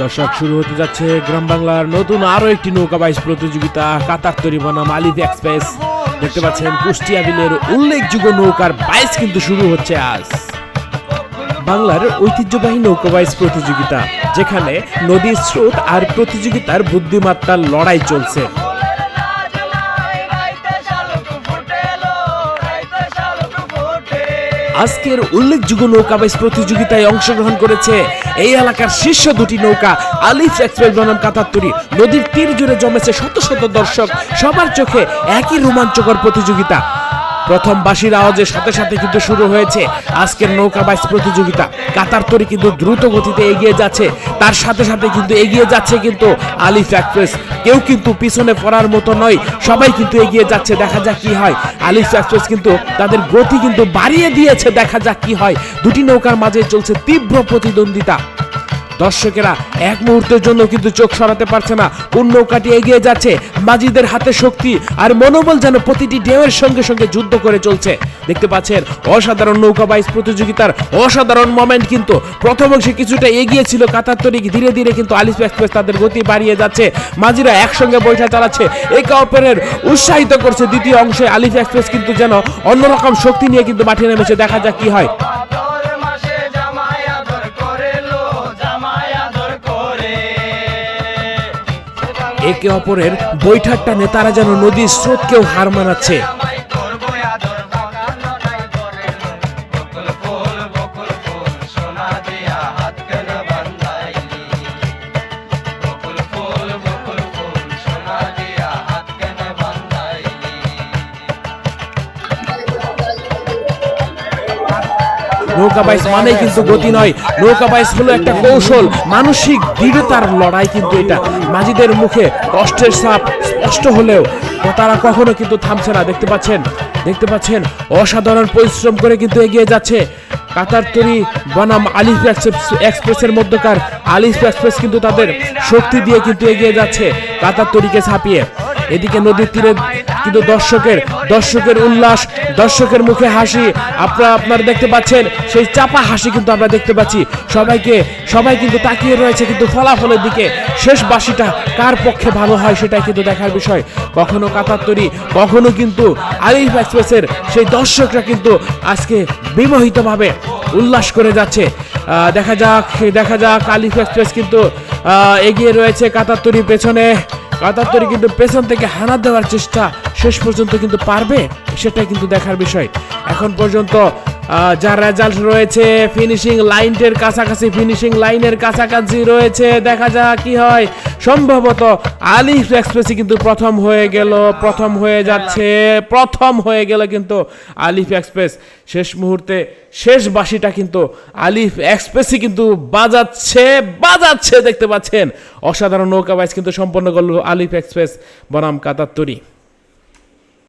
দর্শক, শুরু হতে যাচ্ছে গ্রাম বাংলার নতুন আরও একটি নৌকা বাইশ প্রতিযোগিতা, কাতার তৈরি বনাম আলিফ এক্সপ্রেস। দেখতে পাচ্ছেন, কুষ্টিয়া বিলের উল্লেখযোগ্য নৌকার বাইশ কিন্তু শুরু হচ্ছে আজ। বাংলার ঐতিহ্যবাহী নৌকা বাইশ প্রতিযোগিতা, যেখানে নদীর স্রোত আর প্রতিযোগিতার বুদ্ধিমত্তার লড়াই চলছে। আজকের উল্লেখযোগ্য নৌকা বেশ প্রতিযোগিতায় অংশগ্রহণ করেছে। এই এলাকার শীর্ষ দুটি নৌকা, আলিফ এক্সপ্রেস বনাম কাতাত্তরি নদীর তীর জুড়ে জমেছে শত শত দর্শক। সবার চোখে একই রোমাঞ্চকর প্রতিযোগিতা। প্রথম বাঁশির আওয়াজের সাথে সাথে কিন্তু শুরু হয়েছে আজকের নৌকা বাইচ প্রতিযোগিতা। কাতার তরি কিন্তু দ্রুত গতিতে এগিয়ে যাচ্ছে। তার সাথে সাথে কিন্তু এগিয়ে যাচ্ছে কিন্তু আলিফ এক্সপ্রেস কেউ কিন্তু পিছনে পড়ার মতো নয়, সবাই কিন্তু এগিয়ে যাচ্ছে, দেখা যাক কি হয়। আলিফ এক্সপ্রেস কিন্তু তাদের গতি কিন্তু বাড়িয়ে দিয়েছে, দেখা যাক কি হয়। দুটি নৌকার মাঝে চলছে তীব্র প্রতিদ্বন্দ্বিতা। দর্শকেরা এক মুহূর্তের জন্য কিন্তু চোখ সরাতে পারছে না। কোন নৌকাটি এগিয়ে যাচ্ছে? মাজিদের হাতে শক্তি আর মনোবল যেন প্রতিটি ঢেউয়ের সঙ্গে সঙ্গে যুদ্ধ করে চলছে। দেখতে পাচ্ছেন, অসাধারণ নৌকা বাইচ প্রতিযোগিতার অসাধারণ মোমেন্ট কিন্তু প্রথম অংশে কিছুটা এগিয়ে ছিল কাতার তরিক। ধীরে ধীরে কিন্তু আলিফ এক্সপ্রেস তাদের গতি বাড়িয়ে যাচ্ছে। মাঝিরা একসঙ্গে বৈঠা চালাচ্ছে। একে অপরের উৎসাহিত করছে দ্বিতীয় অংশে আলিফ এক্সপ্রেস কিন্তু যেন অন্যরকম শক্তি নিয়ে কিন্তু মাঠে নেমেছে। দেখা যাক কি হয়। একে অপরের বৈঠাট্টা নেতারা তারা যেন নদীর স্রোতকেও হার মানাচ্ছে। নৌকা বাইস মানেই কিন্তু গতি নয়। নৌকা বাইস হলো একটা কৌশল। মানসিক দৃঢ়তার লড়াই কিন্তু এটা। মাঝিদের মুখে কষ্টের সাপ স্পষ্ট হলেও তারা কখনো কিন্তু থামছে না। দেখতে পাচ্ছেন দেখতে পাচ্ছেন, অসাধারণ পরিশ্রম করে কিন্তু এগিয়ে যাচ্ছে। কাতার তরি বনাম আলিফ এক্সপ্রেসের মধ্যকার আলিফ এক্সপ্রেস কিন্তু তাদের শক্তি দিয়ে কিন্তু এগিয়ে যাচ্ছে কাতার তরিকে ছাপিয়ে। এদিকে নদীর তীরে কিন্তু দর্শকের দর্শকের উল্লাস, দর্শকের মুখে হাসি। আপনারা আপনারা দেখতে পাচ্ছেন, সেই চাপা হাসি কিন্তু আমরা দেখতে পাচ্ছি। সবাইকে, সবাই কিন্তু তাকিয়ে রয়েছে কিন্তু ফলাফলের দিকে। শেষ বাসিটা কার পক্ষে ভালো হয় সেটাই কিন্তু দেখার বিষয়। কখনো কাতাত্তরি কখনো কিন্তু আলিফ এক্সপ্রেসের সেই দর্শকরা কিন্তু আজকে বিমোহিতভাবে উল্লাস করে যাচ্ছে। দেখা যাক দেখা যাক, আলিফ এক্সপ্রেস কিন্তু এগিয়ে রয়েছে কাতার কাতাত্তরির পেছনে। কাতাত্তরি কিন্তু পেছন থেকে হানা দেওয়ার চেষ্টা শেষ পর্যন্ত কিন্তু পারবে, সেটাই কিন্তু দেখার বিষয়। এখন পর্যন্ত আহ, যা রেজাল্ট রয়েছে ফিনিশিং লাইনের কাছাকাছি ফিনিশিং লাইনের কাছাকাছি রয়েছে। দেখা যাক কি হয়। সম্ভবত আলিফ এক্সপ্রেসই কিন্তু প্রথম হয়ে গেল প্রথম হয়ে যাচ্ছে প্রথম হয়ে গেল কিন্তু আলিফ এক্সপ্রেস শেষ মুহূর্তে শেষ বাসিটা কিন্তু আলিফ এক্সপ্রেসই কিন্তু বাজাচ্ছে বাজাচ্ছে দেখতে পাচ্ছেন। অসাধারণ নৌকা বাইচ কিন্তু সম্পন্ন করল আলিফ এক্সপ্রেস বনাম কাতাত্তরি।